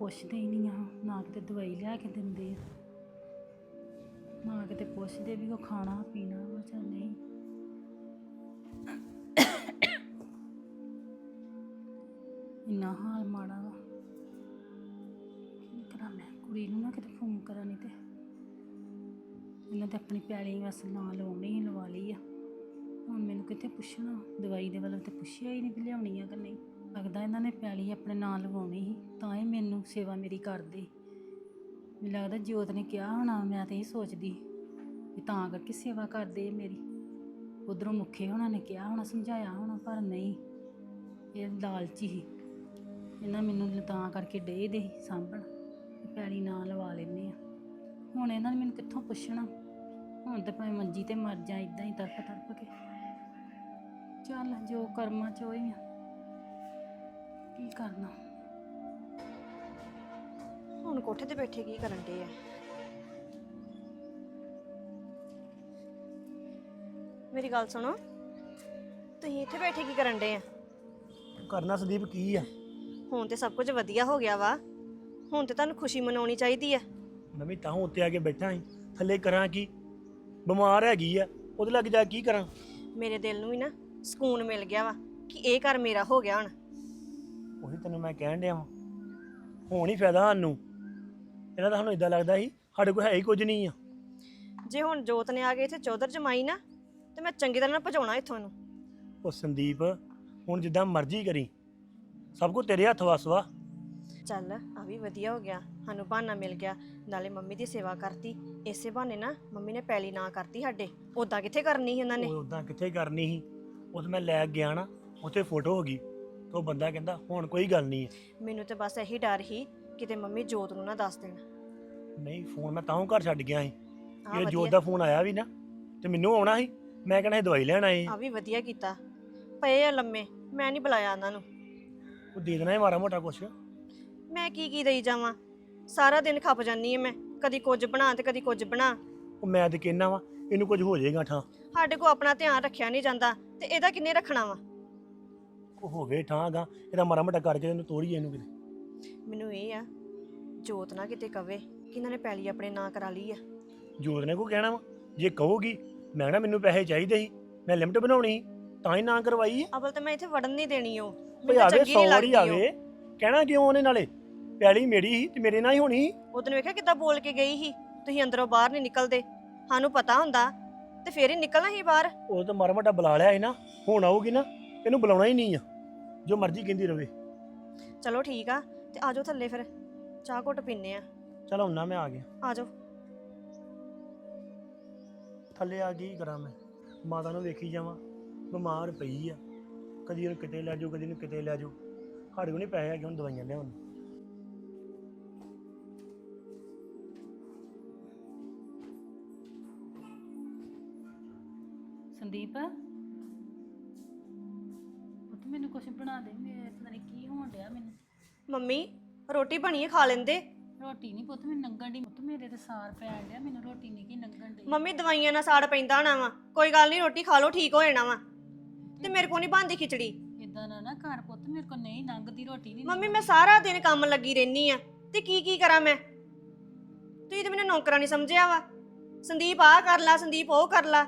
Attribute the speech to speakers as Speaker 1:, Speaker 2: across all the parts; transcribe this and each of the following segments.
Speaker 1: ਪੁੱਛਦੇ ਹੀ ਨਹੀਂ ਆ, ਨਾ ਕਿਤੇ ਦਵਾਈ ਲਿਆ ਕੇ ਦਿੰਦੇ ਆ। ਨਾ ਕਿਤੇ ਪੁੱਛਦੇ ਵੀ ਉਹ ਖਾਣਾ, ਪੀਣਾ ਵਾ ਜਾਂ ਨਹੀਂ। ਇੰਨਾ ਹਾਲ ਮਾੜਾ ਵਾ। ਕੀ ਕਰਾਂ ਮੈਂ? ਕੁੜੀ ਨੂੰ ਨਾ ਕਿਤੇ ਫੋਨ ਕਰਾਂ ਨਹੀਂ ਤੇ। ਇਹਨਾਂ ਤੇ ਆਪਣੀ ਪੈਲੀ ਵਸ ਨਾਂ ਲਾਉਣੀ ਹੀ ਲਵਾ ਲਈ ਆ। ਹੁਣ ਮੈਨੂੰ ਕਿਤੇ ਪੁੱਛਣਾ? ਦਵਾਈ ਦੇ ਵੱਲੋਂ ਤੇ ਪੁੱਛਿਆ ਹੀ ਨਹੀਂ ਵੀ ਲਿਆਉਣੀ ਆ ਕਿ ਨਹੀਂ। ਲੱਗਦਾ ਇਹਨਾਂ ਨੇ ਪੈਲੀ ਆਪਣੇ ਨਾਂ ਲਵਾਉਣੀ ਸੀ, ਤਾਂ ਹੀ ਮੈਨੂੰ ਸੇਵਾ ਮੇਰੀ ਕਰਦੇ। ਮੈਨੂੰ ਲੱਗਦਾ ਜੋਤ ਨੇ ਕਿਹਾ ਹੋਣਾ, ਮੈਂ ਤਾਂ ਇਹ ਸੋਚਦੀ ਵੀ ਤਾਂ ਕਰਕੇ ਸੇਵਾ ਕਰਦੇ ਇਹ ਮੇਰੀ। ਉਧਰੋਂ ਮੁਖੇ ਹੋਣਾ ਨੇ ਕਿਹਾ ਹੋਣਾ, ਸਮਝਾਇਆ ਹੋਣਾ, ਪਰ ਨਹੀਂ, ਇਹ ਲਾਲਚੀ ਸੀ। ਇਹਨਾਂ ਮੈਨੂੰ ਤਾਂ ਕਰਕੇ ਡੇ ਦੇ ਸਾਂਭਣ ਪੈਲੀ ਨਾਂ ਲਵਾ ਲੈਨੇ ਆ ਹੁਣ ਇਹਨਾਂ ਨੇ ਮੈਨੂੰ ਕਿੱਥੋਂ ਪੁੱਛਣਾ? ਹੁਣ ਤਾਂ ਭਾਵੇਂ ਮੰਜੀ ਤੇ ਮਰ ਜਾ ਇਦਾਂ ਹੀ ਤਰਫ ਤਰਫ ਕੇ। ਚੱਲ ਜੋ ਕਰਮਾਂ ਚ ਹੋਈ ਆ ਕੀ ਕਰਨਾ?
Speaker 2: ਹੁਣ ਕੋਠੇ ਤੇ ਬੈਠੇ ਕੀ ਕਰਨ ਡੇ ਆ? ਮੇਰੀ ਗੱਲ ਸੁਣੋ ਤੁਸੀਂ ਇੱਥੇ ਬੈਠੇ ਕੀ ਕਰਨ ਡੇ ਆ?
Speaker 3: ਕਰਨਾ ਸੰਦੀਪ ਕੀ ਆ?
Speaker 2: ਹੁਣ ਤੇ ਸਭ ਕੁਝ ਵਧੀਆ ਹੋ ਗਿਆ ਵਾ। ਹੁਣ ਤੇ ਤੁਹਾਨੂੰ ਖੁਸ਼ੀ ਮਨਾਉਣੀ ਚਾਹੀਦੀ ਆ।
Speaker 3: ਮੈਂ ਵੀ ਤਾਂ ਉੱਤੇ ਆ ਕੇ ਬੈਠਾ ਸੀ ਥੱਲੇ ਕਰਾਂ ਕੀ? ਬਿਮਾਰ ਹੈਗੀ ਆ ਉਹਦੇ ਲੱਗ ਜਾ ਕੀ ਕਰਾਂ?
Speaker 2: ਮੇਰੇ ਦਿਲ ਨੂੰ ਵੀ ਨਾ ਸਕੂਨ ਮਿਲ ਗਿਆ ਵਾ ਕਿ ਇਹ ਘਰ ਮੇਰਾ ਹੋ ਗਿਆ ਹੁਣ।
Speaker 3: ਉਹੀ ਤੈਨੂੰ ਮੈਂ ਕਹਿਣ ਡਿਆ ਵਾਂ। ਹੁਣ ਹੀ ਫਾਇਦਾ ਸਾਨੂੰ। ਇਹਨਾਂ ਦਾ ਸਾਨੂੰ ਇਦਾਂ ਲੱਗਦਾ ਸੀ ਸਾਡੇ ਕੋਲ ਹੈ ਹੀ ਕੁਝ ਨਹੀਂ ਆ।
Speaker 2: ਜੇ ਹੁਣ ਜੋਤ ਨੇ ਆ ਕੇ ਇੱਥੇ ਚੌਧਰ ਜਮਾਈ ਨਾ ਤੇ ਮੈਂ ਚੰਗੀ ਤਰ੍ਹਾਂ ਨਾਲ ਭਜਾਉਣਾ ਇੱਥੋਂ ਨੂੰ
Speaker 3: ਉਹ ਸੰਦੀਪ ਹੁਣ ਜਿੱਦਾਂ ਮਰਜ਼ੀ ਕਰੀ। ਸਭ ਕੁਝ ਤੇਰੇ ਹੱਥ ਵਸ ਵਾ।
Speaker 2: ਚੱਲ ਆ ਵੀ ਵਧੀਆ ਹੋ ਗਿਆ। ਸਾਨੂੰ ਬਹਾਨਾ ਮਿਲ ਗਿਆ। ਨਾਲੇ ਮੰਮੀ ਦੀ ਸੇਵਾ ਕਰਤੀ। ਇਸੇ ਬਹਾਨੇ ਨਾ ਮੰਮੀ ਨੇ ਪੈਲੀ ਨਾ ਕਰਤੀ ਸਾਡੇ। ਉਦਾਂ ਕਿੱਥੇ ਕਰਨੀ ਸੀ ਉਹਨਾਂ ਨੇ?
Speaker 3: ਉਹ ਉਦਾਂ ਕਿੱਥੇ ਕਰਨੀ ਸੀ? ਉਸ ਮੈਂ ਲੈ ਗਿਆ ਨਾ ਉੱਥੇ ਫੋਟੋ ਹੋ ਗਈ। ਤੇ ਉਹ ਬੰਦਾ ਕਹਿੰਦਾ ਹੁਣ ਕੋਈ ਗੱਲ ਨਹੀਂ ਹੈ।
Speaker 2: ਮੈਨੂੰ ਤੇ ਬਸ ਇਹੀ ਡਰ ਸੀ ਕਿਤੇ ਮੰਮੀ ਜੋਤ ਨੂੰ ਨਾ ਦੱਸ ਦੇਣ।
Speaker 3: ਨਹੀਂ ਫੋਨ ਮੈਂ ਤਾਂ ਘਰ ਛੱਡ ਗਿਆ ਸੀ। ਇਹ ਜੋਤ ਦਾ ਫੋਨ ਆਇਆ ਵੀ ਨਾ ਤੇ ਮੈਨੂੰ ਆਉਣਾ ਸੀ। ਮੈਂ ਕਹਿੰਦਾ ਦਵਾਈ ਲੈਣ ਆਏ
Speaker 2: ਆ ਵੀ ਵਧੀਆ ਕੀਤਾ। ਪਏ ਆ ਲੰਮੇ ਮੈਂ ਨਹੀਂ ਬੁਲਾਇਆ ਉਹਨਾਂ ਨੂੰ।
Speaker 3: ਉਹ ਦੇ ਦੇਣਾ ਹੈ ਮਾਰਾ ਮੋਟਾ ਕੁਛ।
Speaker 2: ਮੈਂ ਕੀ ਕੀ ਦੇਈ ਜਾਵਾਂ? ਸਾਰਾ ਦਿਨ ਖੱਪ ਜਾਨੀ ਐ ਮੈਂ। ਕਦੀ ਕੁਝ ਬਣਾ ਤੇ ਕਦੀ ਕੁਝ ਬਣਾ।
Speaker 3: ਉਹ ਮੈਂ ਤੇ ਕਹਿਣਾ ਵਾ ਇਹਨੂੰ ਕੁਝ ਹੋ ਜਾਏਗਾ ਠਾਂ।
Speaker 2: ਸਾਡੇ ਕੋ ਆਪਣਾ ਧਿਆਨ ਰੱਖਿਆ ਨਹੀਂ ਜਾਂਦਾ ਤੇ ਇਹਦਾ ਕਿੰਨੇ ਰੱਖਣਾ ਵਾ?
Speaker 3: ਹੋਵੇ ਠਾਂ ਗਾ ਇਹਦਾ ਮਾਰਾ ਮੋਟਾ ਕਰਕੇ ਇਹਨੂੰ ਤੋੜੀਏ ਇਹਨੂੰ ਕਿਤੇ।
Speaker 2: ਮੈਨੂੰ ਇਹ ਆ ਜੋਤ ਨਾ ਕਿਤੇ ਕਵੇ ਕਿ ਇਹਨਾਂ ਨੇ ਪੈਲੀ ਆਪਣੇ ਨਾਂ ਕਰਾ ਲਈ ਆ।
Speaker 3: ਜੋਤ ਨੇ ਕੋ ਕਹਿਣਾ ਵਾ? ਜੇ ਕਹੋਗੀ ਮੈਂ ਨਾ ਮੈਨੂੰ ਪੈਸੇ ਚਾਹੀਦੇ ਸੀ ਮੈਂ ਲਿਮਟ ਬਣਾਉਣੀ ਸੀ, ਤਾਂ ਹੀ ਨਾ ਕਰਵਾਈ ਹੈ
Speaker 2: ਅਵਲ ਤੇ ਮੈਂ ਇੱਥੇ ਵੜਨ ਨਹੀਂ ਦੇਣੀ ਉਹ।
Speaker 3: ਭਈ
Speaker 2: ਮੈਨੂੰ
Speaker 3: ਆਵੇ
Speaker 2: ਚੰਗੀ ਨਹੀਂ
Speaker 3: 100 ਵਾਰੀ
Speaker 2: ਲੱਗਦੀ ਉਹ।
Speaker 3: ਆਵੇ। ਕਹਿਣਾ ਕਿਉਂ ਉਹਨੇ ਨਾਲੇ? ਪੈਲੀ ਮੇਰੀ ਸੀ ਤੇ ਮੇਰੇ ਨਾਲ ਹੀ ਹੋਣੀ ਸੀ।
Speaker 2: ਉਦੋਂ ਵੇਖਿਆ ਕਿੱਦਾਂ ਬੋਲ ਕੇ ਗਈ ਸੀ? ਤੁਸੀਂ ਅੰਦਰੋਂ ਬਾਹਰ ਨਹੀਂ ਨਿਕਲਦੇ। ਸਾਨੂੰ ਪਤਾ ਹੁੰਦਾ ਤੇ ਫੇਰ ਹੀ ਨਿਕਲਣਾ ਸੀ ਬਾਹਰ।
Speaker 3: ਉਹ ਤਾਂ ਮਾਰਾ ਮੋਟਾ ਬੁਲਾ ਲਿਆ ਸੀ ਨਾ ਹੁਣ ਆਊਗੀ ਨਾ ਇਹਨੂੰ ਬੁਲਾਉਣਾ ਹੀ ਨਹੀਂ ਆ। ਜੋ ਮਰਜ਼ੀ ਕਹਿੰਦੀ ਰਵੇ।
Speaker 2: ਚਲੋ ਠੀਕ ਆ ਤੇ ਆਜੋ ਥੱਲੇ ਫਿਰ। ਚਾਹ ਘੁੱਟ ਪੀਨੇ ਆ।
Speaker 3: ਚਲ ਹੁੰਨਾ ਮੈਂ ਆ ਗਿਆ।
Speaker 2: ਆਜੋ
Speaker 3: ਥੱਲੇ ਆ ਕੀ ਕਰਾਂ ਮੈਂ? ਮਾਤਾ ਨੂੰ ਵੇਖੀ ਜਾਵਾਂ ਬਿਮਾਰ ਪਈ ਆ। ਕਦੀ ਉਹਨੂੰ ਕਿਤੇ ਲੈ ਜਾਓ ਕਦੀ ਨੂੰ ਕਿਤੇ ਲੈ ਜਾਓ। ਸਾਡੇ ਕੋਲ ਨਹੀਂ ਪੈਸੇ ਹੈਗੇ ਹੁਣ ਦਵਾਈਆਂ ਲਿਆਉਣ। ਨੂੰ।
Speaker 1: ਸੰਦੀਪ? ਮੈਨੂੰ ਕੁਝ ਬਣਾ ਦੇ ਮੇਰੇ ਪਤਾ ਨਹੀਂ ਕੀ ਹੋਣ ਡਿਆ ਮੈਨੂੰ।
Speaker 2: ਮੰਮੀ ਰੋਟੀ ਬਣੀ ਹੈ ਖਾ ਲੈਂਦੇ?
Speaker 1: ਰੋਟੀ ਨਹੀਂ ਪੁੱਤ ਮੈਨੂੰ ਨੰਗਣ ਦੀ ਪੁੱਤ ਮੇਰੇ ਤੇ ਸਾਰ ਪੈਣ ਡਿਆ ਮੈਨੂੰ ਰੋਟੀ ਨਹੀਂ ਕੀ ਨੰਗਣ ਦੀ
Speaker 2: ਮੰਮੀ ਦਵਾਈਆਂ ਨਾਲ ਸਾੜ ਪੈਂਦਾ ਹੋਣਾ ਵਾ। ਕੋਈ ਗੱਲ ਨਹੀਂ ਰੋਟੀ ਖਾ ਲਓ ਠੀਕ ਹੋ ਜਾਣਾ ਵਾ। ਤੇ ਮੇਰੇ ਕੋ ਨਹੀਂ ਬਣਦੀ ਖਿਚੜੀ।
Speaker 1: ਇਦਾਂ ਨਾ ਨਾ ਘਰ ਪੁੱਤ ਮੇਰੇ ਕੋ ਨਹੀਂ ਨੰਗਦੀ ਰੋਟੀ ਨਹੀਂ
Speaker 2: ਮੰਮੀ ਮੈਂ ਸਾਰਾ ਦਿਨ ਕੰਮ ਲੱਗੀ ਰਹਿਨੀ ਆ। ਤੇ ਕੀ ਕੀ ਕਰਾਂ ਮੈਂ? ਤੁਸੀਂ ਤੇ ਮੈਨੂੰ ਨੌਕਰਾਂ ਨਹੀਂ ਸਮਝਿਆ ਵਾ। ਸੰਦੀਪ ਆਹ ਕਰ ਲਾ ਸੰਦੀਪ ਉਹ ਕਰ ਲਾ।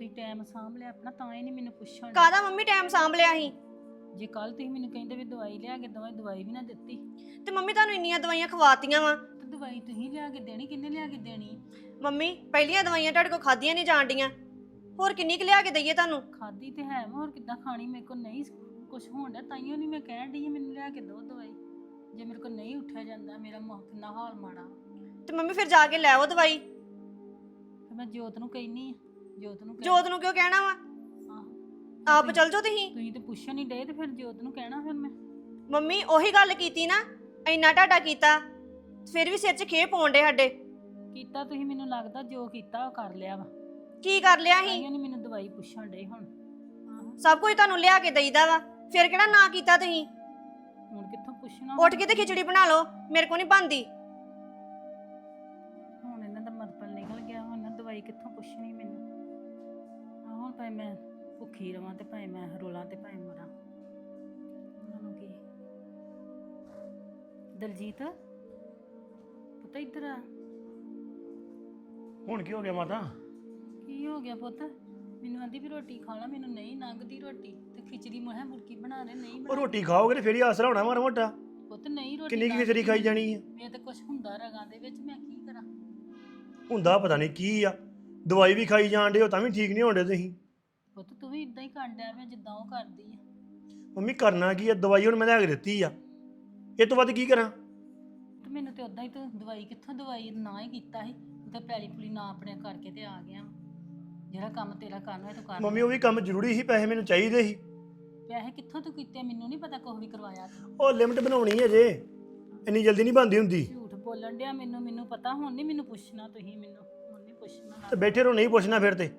Speaker 1: ਤੁਸੀਂ ਟਾਈਮ ਸਾਂਭ ਲਿਆ ਆਪਣਾ ਤਾਂ ਹੀ ਨਹੀਂ ਮੈਨੂੰ ਪੁੱਛਣ
Speaker 2: ਕਾਹਦਾ ਮੰਮੀ ਟਾਈਮ ਸਾਂਭ ਲਿਆ ਸੀ?
Speaker 1: ਜੇ ਕੱਲ ਤੁਸੀਂ ਮੈਨੂੰ ਕਹਿੰਦੇ ਵੀ ਦਵਾਈ ਲਿਆ ਕੇ ਦਵਾਈ ਦਵਾਈ ਵੀ ਨਾ ਦਿੱਤੀ।
Speaker 2: ਤੇ ਮੰਮੀ ਤੁਹਾਨੂੰ ਇੰਨੀਆਂ ਦਵਾਈਆਂ ਖਵਾਤੀਆਂ ਵਾ?
Speaker 1: ਤੇ ਦਵਾਈ ਤੁਸੀਂ ਲਿਆ ਕੇ ਦੇਣੀ ਕਿੰਨੇ ਲਿਆ ਕੇ ਦੇਣੀ?
Speaker 2: ਮੰਮੀ ਪਹਿਲੀਆਂ ਦਵਾਈਆਂ ਤੁਹਾਡੇ ਕੋਲ ਖਾਧੀਆਂ ਨਹੀਂ ਜਾਣਡੀਆਂ ਹੋਰ ਕਿੰਨੀ ਕੁ ਲਿਆ ਕੇ ਦਈਏ ਤੁਹਾਨੂੰ?
Speaker 1: ਖਾਦੀ ਤੇ ਹੈ ਮੈਂ ਹੋਰ ਕਿੱਦਾਂ ਖਾਣੀ ਮੇਰੇ ਕੋ ਨਹੀਂ ਕੁਝ ਹੋਣ ਡਿਆ ਤਾਈਓ ਨਹੀਂ ਮੈਂ ਕਹਿਣ ਡਈ ਆਂ ਮੈਨੂੰ ਲਿਆ ਕੇ ਦਿਓ ਦਵਾਈ। ਜੇ ਮੇਰੇ ਕੋ ਨਹੀਂ ਉੱਠਿਆ ਜਾਂਦਾ ਮੇਰਾ ਮੁੱਖ ਕਿੰਨਾ ਹਾਲ ਮਾੜਾ।
Speaker 2: ਤੇ ਮੰਮੀ ਫਿਰ ਜਾ ਕੇ ਲੈ ਆਓ ਦਵਾਈ।
Speaker 1: ਫਿਰ ਮੈਂ ਜੋਤ ਨੂੰ ਕਹਿਨੀ ਆ ਜੋਤ ਨੂੰ ਕਹਿ-
Speaker 2: ਜੋਤ ਨੂੰ ਕਿਉਂ ਕਹਿਣਾ ਵਾ?
Speaker 1: ਆਹੋ।
Speaker 2: ਆਪ ਚੱਲ ਜਾਓ ਤੁਸੀਂ।
Speaker 1: ਤੁਸੀਂ ਤੇ ਪੁੱਛਣ ਨਹੀਂ ਡੇ ਤੇ ਫਿਰ ਜੋਤ ਨੂੰ ਕਹਿਣਾ ਫਿਰ ਮੈਂ।
Speaker 2: ਮੰਮੀ ਉਹੀ ਗੱਲ ਕੀਤੀ ਨਾ ਇੰਨਾ ਟਾਟਾ ਕੀਤਾ ਫਿਰ ਵੀ ਸਿਰ 'ਚ ਖੇ ਪਾਉਂਦੇ ਸਾਡੇ।
Speaker 1: ਕੀਤਾ ਤੁਸੀਂ ਮੈਨੂੰ ਲੱਗਦਾ ਜੋ ਕੀਤਾ ਉਹ ਕਰ ਲਿਆ ਵਾ।
Speaker 2: ਕੀ ਕਰ ਲਿਆ ਸੀ?
Speaker 1: ਤਾਈਓ ਨਹੀਂ ਮੈਨੂੰ ਦਵਾਈ ਪੁੱਛਣ ਡੇ ਹੁਣ। ਆਹੋ
Speaker 2: ਸਭ ਕੁਝ ਤੁਹਾਨੂੰ ਲਿਆ ਕੇ ਦਈਦਾ ਵਾ ਫਿਰ ਕਿਹੜਾ ਨਾ ਕੀਤਾ ਤੁਸੀਂ?
Speaker 1: ਹੁਣ ਕਿੱਥੋਂ ਪੁੱਛਣਾ?
Speaker 2: ਉੱਠ ਕੇ ਤੇ ਖਿਚੜੀ ਬਣਾ ਲਓ ਮੇਰੇ ਕੋ ਨਹੀਂ ਬਣਦੀ।
Speaker 1: ਭਾਵੇਂ ਮੈਂ ਭੁੱਖੀ ਰਵਾਂ ਤੇ ਭਾਵੇਂ ਮੈਂ ਰੋਲਾਂ ਤੇ ਭਾਵੇਂ ਮਰਾਂ। ਉਹਨਾਂ ਨੂੰ ਕੀ? ਦਲਜੀਤ ਪੁੱਤ ਇੱਧਰ ਆ।
Speaker 3: ਹੁਣ ਕੀ ਹੋ ਗਿਆ ਮਾਤਾ?
Speaker 1: ਕੀ ਹੋ ਗਿਆ ਪੁੱਤ? ਮੈਨੂੰ ਆਂਦੀ ਵੀ ਰੋਟੀ ਖਾ ਲਾ ਮੈਨੂੰ ਨਹੀਂ ਲੰਘਦੀ ਰੋਟੀ। ਤੇ ਖਿਚੜੀ ਮੈਂ ਮੁਰਕੀ ਬਣਾ ਦੇ ਨਹੀਂ
Speaker 3: ਉਹ
Speaker 1: ਬਣਾ
Speaker 3: ਰੋਟੀ ਖਾਓਗੇ ਤੇ ਫੇਰ ਹੀ ਆਸਰਾ ਹੋਣਾ ਮਾਰਾ ਮੋਟਾ।
Speaker 1: ਪੁੱਤ ਨਹੀਂ ਰੋਟੀ
Speaker 3: ਕਿੰਨੀ ਕੀ ਖਿਚੜੀ ਖਾਈ। ਜਾਣੀ ਹੈ
Speaker 1: ਮੈਂ ਤਾਂ ਕੁਝ ਹੁੰਦਾ ਰਗਾਂ ਦੇ ਵਿੱਚ ਮੈਂ ਕੀ ਕਰਾਂ?
Speaker 3: ਹੁੰਦਾ ਪਤਾ ਨਹੀਂ ਕੀ ਆ। ਦਵਾਈ ਵੀ ਖਾਈ ਜਾਣ ਡੇ ਹੋ ਤਾਂ ਵੀ ਠੀਕ ਨਹੀਂ ਹੋਣਦੇ ਤੁਸੀਂ।
Speaker 1: ਪੁੱਤ ਤੂੰ ਵੀ ਇਦਾਂ ਹੀ ਕਾਂਡਿਆ ਮੈਂ ਜਿੱਦਾਂ ਉਹ ਕਰਦੀ ਆ।
Speaker 3: ਮੰਮੀ ਕਰਨਾ ਕੀ ਆ? ਦਵਾਈ ਹੁਣ ਮੈਂ ਲੈ ਕੇ ਦਿੱਤੀ ਆ। ਇਹ ਤੋਂ ਵੱਧ ਕੀ ਕਰਾਂ?
Speaker 1: ਤੇ ਮੈਨੂੰ ਤੇ ਉਦਾਂ ਹੀ ਤੂੰ ਦਵਾਈ ਕਿੱਥੋਂ ਦਵਾਈ ਨਾ ਹੀ ਕੀਤਾ ਸੀ। ਤੂੰ ਤਾਂ ਪੈਲੀ ਪੁਲੀ ਨਾ ਆਪਣੇ ਕਰਕੇ ਤੇ ਆ ਗਿਆ। ਜਿਹੜਾ ਕੰਮ ਤੇਰਾ ਕਰਨਾ ਹੈ ਤੂੰ ਕਰ
Speaker 3: ਮੰਮੀ ਉਹ ਵੀ ਕੰਮ ਜ਼ਰੂਰੀ ਸੀ ਪੈਸੇ ਮੈਨੂੰ ਚਾਹੀਦੇ ਸੀ।
Speaker 1: ਪੈਸੇ ਕਿੱਥੋਂ ਤੂੰ ਕੀਤੇ? ਮੈਨੂੰ ਨਹੀਂ ਪਤਾ ਕੁਛ ਵੀ ਕਰਵਾਇਆ ਤੂੰ।
Speaker 3: ਉਹ ਲਿਮਟ ਬਣਾਉਣੀ ਹੈ ਜੇ। ਇੰਨੀ ਜਲਦੀ ਨਹੀਂ ਬਣਦੀ ਹੁੰਦੀ।
Speaker 1: ਝੂਠ ਬੋਲਣ ਡਿਆ ਮੈਨੂੰ ਮੈਨੂੰ ਪਤਾ। ਹੁਣ ਨਹੀਂ ਮੈਨੂੰ ਪੁੱਛਣਾ ਤੁਸੀਂ ਮੈਨੂੰ। ਹੁਣ ਨਹੀਂ ਪੁੱਛਣਾ।
Speaker 3: ਤੇ ਬੈਠੇ ਰਹੋ ਨਹੀਂ ਪੁੱਛਣਾ ਫਿਰ ਤੇ।